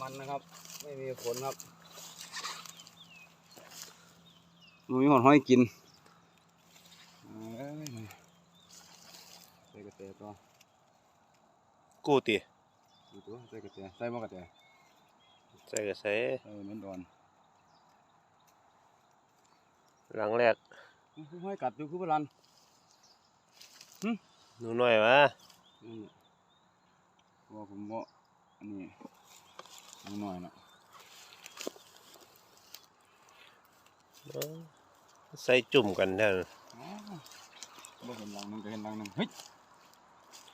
มันนะครับ ไม่มีผลครับมันมีหอนห้อยกินเอ้ยใส่กระเตะตัวกูติดูตัวใส่กระเตะใส่มากระเตะใส่ก็ใส่ใส่เหมือนดอนหลังแรกคือห้อยกัดอยู่คือพลันหนูน้อยวะนี่นแหละว่าผมว่าอันนี้นิด หน่อยนะเอ้าใส่จุ่มกันแท้อ๋อบ่เห็นหลังหนึงก็เห็นหลังหนึงเฮ้ย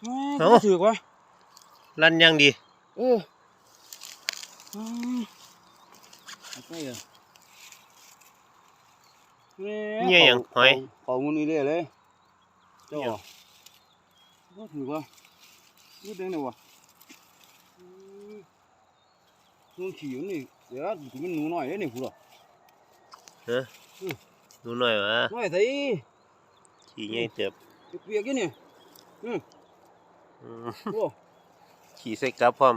แม่เอ้าก็ถือกวะลั่นยังดีเอออืมเอาไปเหรอแม่เงี้ยหยังหอยเป่าเป่าเงินนี่เลยเลยเจ้าเงี้ยก็ถือกวะนี่เด้งเนี่ยวะอืม นู่นขี่อยู่นี่เดี๋ยวมันหนูน้อยเด้นี่พูดหรอฮะหนูน้อยวะน้อยสิขี่ใหญ่เติบเปียกๆอยู่นี่อืมโอ้ขี่ใส่กลับพร้อม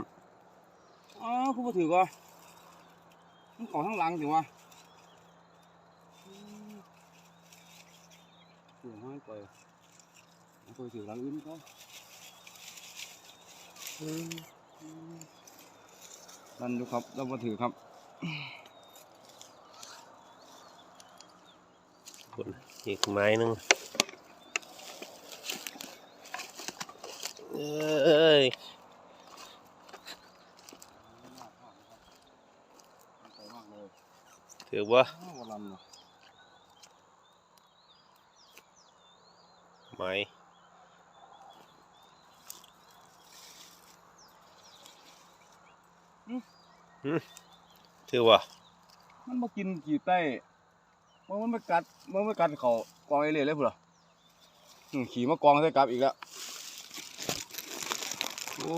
อ้าวกูบ่ถือกวะมันขอข้งหลังสิวะอืมเสือห้ไปเอาไปถือหลังอื่นก็อืม นั่นดูครับเรามาถือครับคุณอีกไม้หนึงเอ้ยถือบ่ไม้ ถือบ่มันมากินกี่ไต้มันมันไม่กัดมันไม่กัดเขากองไอเล่เลยพุ่นเหรออืมขี่มากองใส่กลับอีกแล้วโอ้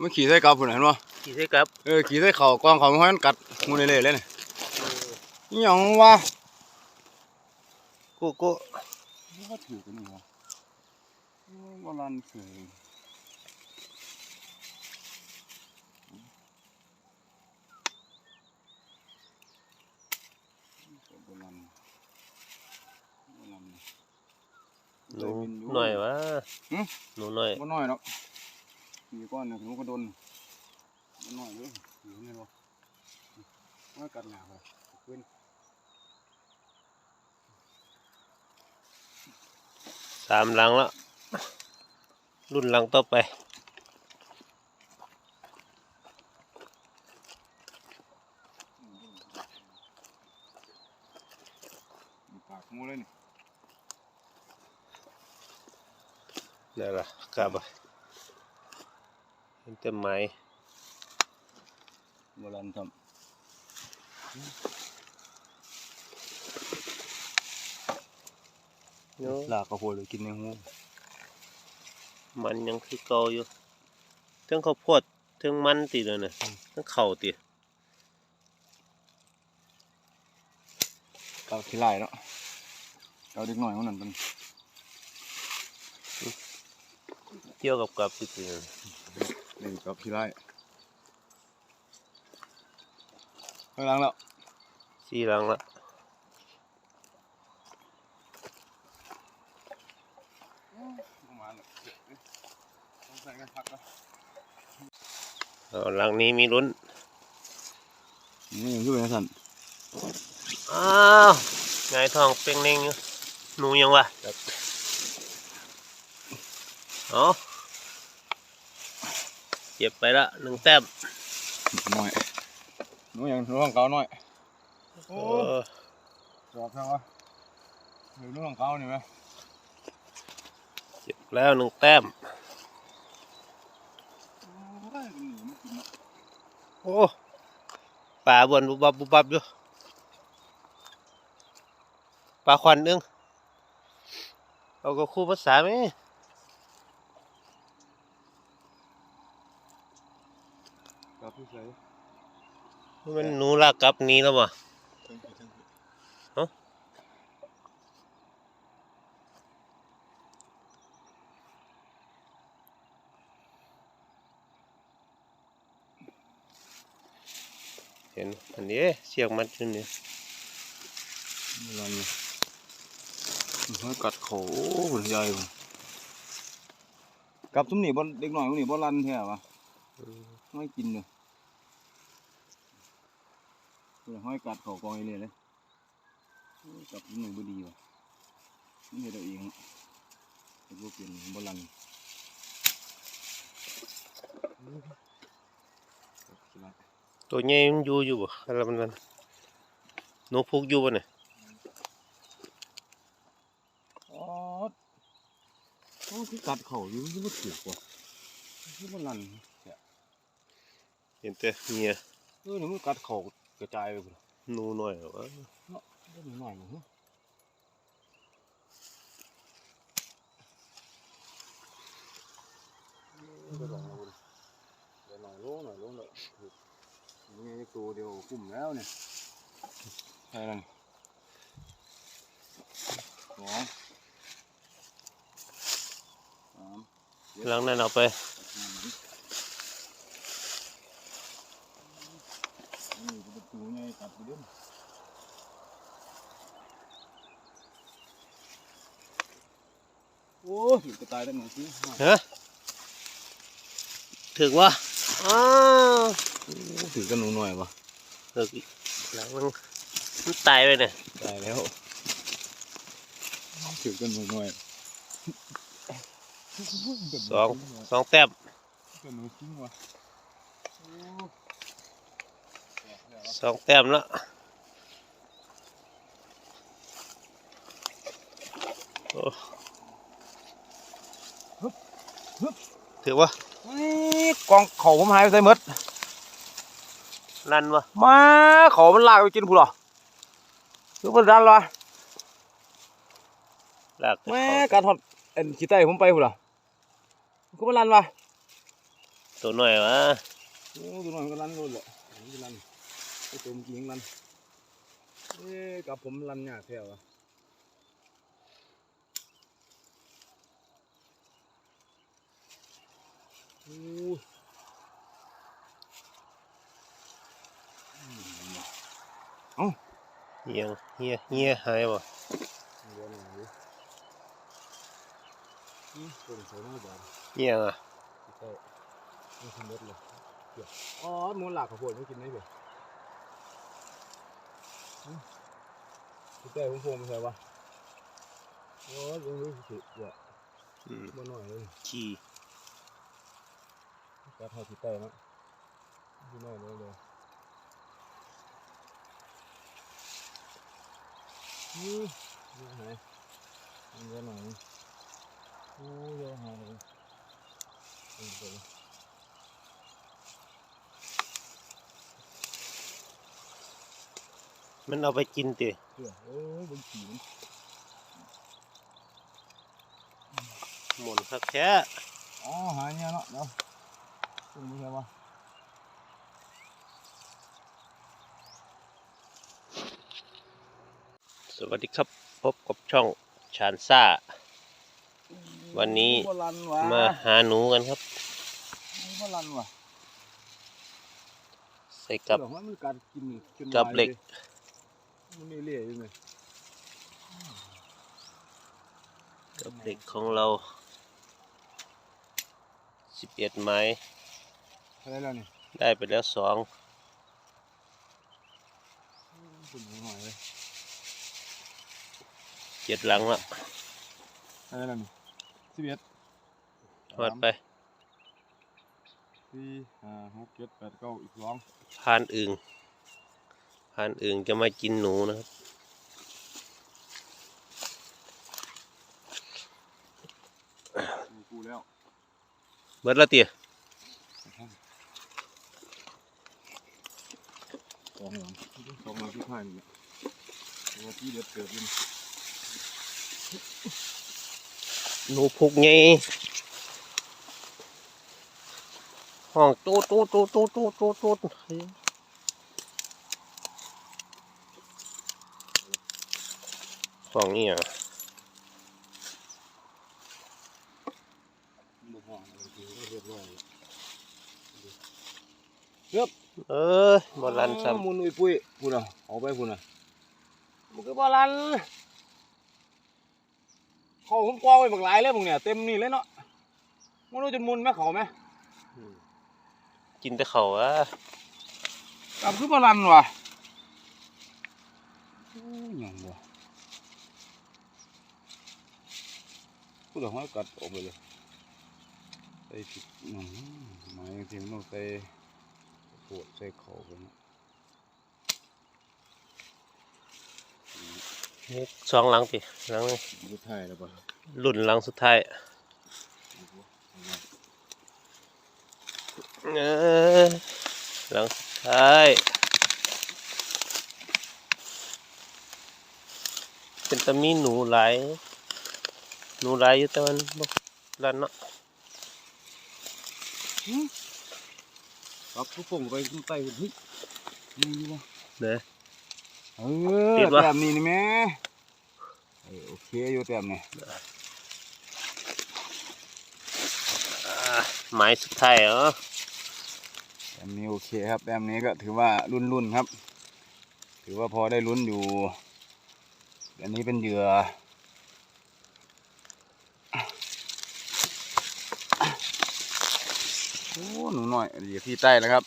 มันขี่ใส่กลับพุ่นเห็นปะขี่ใส่กลับเออขี่ใส่เขากองเขาไม่ให้มันกัดมูนไอเล่เลยเนี่ยอิหยังวะกูกูนี่ก็ถือกันนี่วะโอ้บอลันเสือโบราณโบราณ หนูหน่อยวะหึ หนูหน่อย บ่น้อยเนาะมีก้อนเนี่ยหนูกระดนบ่น้อยเลยอยู่นี่บ่มากัดหนาบ่ขึ้นสามหลังแล้ว รุ่นหลังต่อไปมีปากหมูเลยนี่ นี่นล่ะกลับไปเห็นแต่ไม้โบราณทำลากกระโพดเลยกินในหูมันยังคือเก่าอยู่เทั้งข้าวโพดเทั้งมันติเลยนะเทั้งเข่าวติเกาขี้ไล่เนาะเกาเด็กหน่อยมันนั่นเป็น เกี่ยวกับกับติดเลยนี่เกาขี้ไล่ข้างหลังแล้วสี่หลังละประมาณนั้นต้องใส่กันพักก็เอาหลังนี้มีลุ้นนี่ยังคือเป็นสันอ้าวไงายทองเป่งเน่งอยู่หนูยังวะเอา เจ็บไปละหนึ่งแต้มหน่อยหนูยังหนูของเก่าหน่อยเอโอ้อจอบใช่ปะหรือหนูของเก่านี่ไหมเจ็บแล้วหนึ่งแต้มโอ้ป่าบวนบุบบับบุบบับอยู่ปลาควันเอึ้งเอาก็คู่ภาษาไหม กับพี่ใส่มันหนูลากกลับหนี้แล้วบ่เอ้าเห็นอันนี้เสียงมันขึ้นนี่ลันมันกัดเขาโอ้หุ่นใหญ่บ่กับซุมนี่บ่เด็กน้อยพวกนี้บ่ลันแท้วะไม่กินเลย เพื่อห้อยกัดเขากองไอ้เลยเลยโอ้ยกับซุมนี่บ่ดีว่ะนี่เฮ็ดเอาเองแต่บ่เป็นบ่ลันสิละตัวใหญ่มันอยู่อยู่บ่อะไรมันมันหนูพุกอยู่บ่เนี่ยอ๋อโอ้คือกัดเขาอยู่มันบ่ถูกว่ะคือบ่ลันเห็นแต่เมียเออนี่มันกัดเขา กระจายไปพุ่นหนูหน่อยเหรอวะเล่นหน่อยหนึ่งฮะเดี๋ยวลองดูดิเดี๋ยวหน่อยโลหน่อยโลหน่อยนี่ไงตัวเดียวกุ้มแล้วเนี่ยใช่แล้วนี่สองสามหลังนั้นเอาไป นี่เป็น ตัวไงกัดไปเด้อโอ้ยกระต่ายได้หนึ่งทีฮะถึงวะอ้าวถือกันหนูหน่อยวะถึงหลังมันมันตายไปเนี่ยตายแล้วถือกันหนูหน่อยสองสองแต้มกันหนูจริงวะ สองแต้มแล้วโอ้ถือวะนี่กองเขาผมหายไปใส่หมดลั่นวะมาเขามันลากไปกินผู้หรอคือมันดันวะลากไปแม่เขาการถอดเอ็นขี้ไตผมไปผู้หรอคือมันรันวะตัวหน่อยวะโอ้ดูหน่อยมันก็รันโดนแหละมันก็รัน ไอ้ตัวเมื่อกี้ยังรันเอ๊ะกับผมรันยากแท้วะโอ้ยอืมเฮียงเฮียเฮียหายวะเดี๋ยวหน่อยดิอืมตัวนี้สวยมากจ้ะเฮียงอะใช่ไม่ทำรถเลยเดี๋ยวอ๋อมูลหลากข้าวโพดไม่กินได้เปล่า พี่เต้ผมโฟมไม่ใช่ปะโอ้ยยังรู้สึกเดี๋ยวอืมมาหน่อยเลยขี่กัดให้พี่เต้เนาะพี่น้อยเลยเลยนี่นี่หายเยอะหน่อยโอ้ยเยอะหายเลยเออเดี๋ยว มันเอาไปกินติเดี๋ยวโอ้ยบนขีมันหมุนคักแท้อ๋อหายเนี่ยเนาะเดี๋ยวตรงนี้ใช่ปะสวัสดีครับพบกับช่องชานซ่า วันนี้โบราณวะมาหาหนูกันครับโบราณวะใส่กับเดี๋ยวมันกัดกินจนกับลายเหล็ก มันนี่เละอยู่ไงกับเหล็กของเราสิบเอ็ดไม้อะไรแล้วนี่ได้ไปแล้วสองคุณหน่อยเลยเจ็ดหลังละอะไรแล้วนี่สิบเอ็ดทอดไปสี่ห้าหกเจ็ดแปดเก้าอีกสองพานอึ่ง พานอึ่งจะมากินหนูนะครับมีกูแล้วเบิดละเตียสองหลังสองหลังที่ผ่านนี่ตัวที่เด็ดเกิดอยู่นี่หนูพุกไงห้องตูดตูดตูดตูดตูดตูดตูด ห้องนี่อะบุกห้องอะไรทีเรียบร้อยแล้วเอ้ยบอลันซ้เออมุนอุ้ยปุ้ยพูดเอาเอาไปพูดน่ะมันก็บอลันเขาผมกองไปบักหลายเลยมึงเนี่ยเต็มนี่เลยเนาะมึงรู้จนมุนไหมเขาไหมำกินแต่เขาวอะกลับคือบอลันว่ะโอ้ยหยังบ่ พูดเอาห้อยกัดออกไปเลยใส่ผิดอืมไม้ที่มันต้องใส่ปวดใส่เขาไปเนาะนี่สองหลังปีหลังนี้สุดท้ายแล้วป่ะรุ่นหลังสุดท้ายเออหลังสุดท้ายเป็นตะมีหนูหลายห นูหลายอยู่แต่มันบ่รันเนาะครับทุกคนไปข้างใต้เฮ้ยนี่วะเด้อเอติอดวะแต้มนี่นี่แม่เออโอเคอยู่แต้มนี่อ่าไม้สุดท้ายเหรอแต้มนี้โอเคครับแต้มนี้ก็ถือว่ารุ่นรุ่นๆครับ ถือว่าพอได้ลุ้นอยู่ อันนี้เป็นเหยื่อ โอ้หนูน้อยเหยื่อที่ใต้แล้วครับ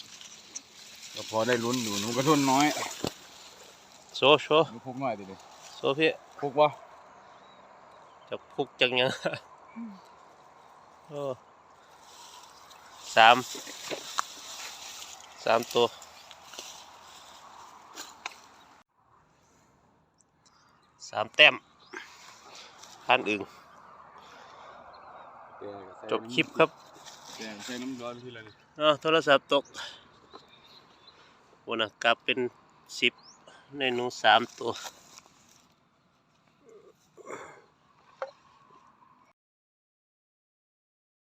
ก็พอได้ลุ้นอยู่หนูกระทุนน้อยโซโชหนูพุกน้อยดิเลยโซพี่พุกวะจักพุกจังยังโอ้สามสามตัวสามแต้มพันอึ่งจบคลิปครับแดง ใส่น้ำร้อนที่ไรอ้าวโทรศัพท์ตกวันกลับเป็นสิบในหนูสามตัว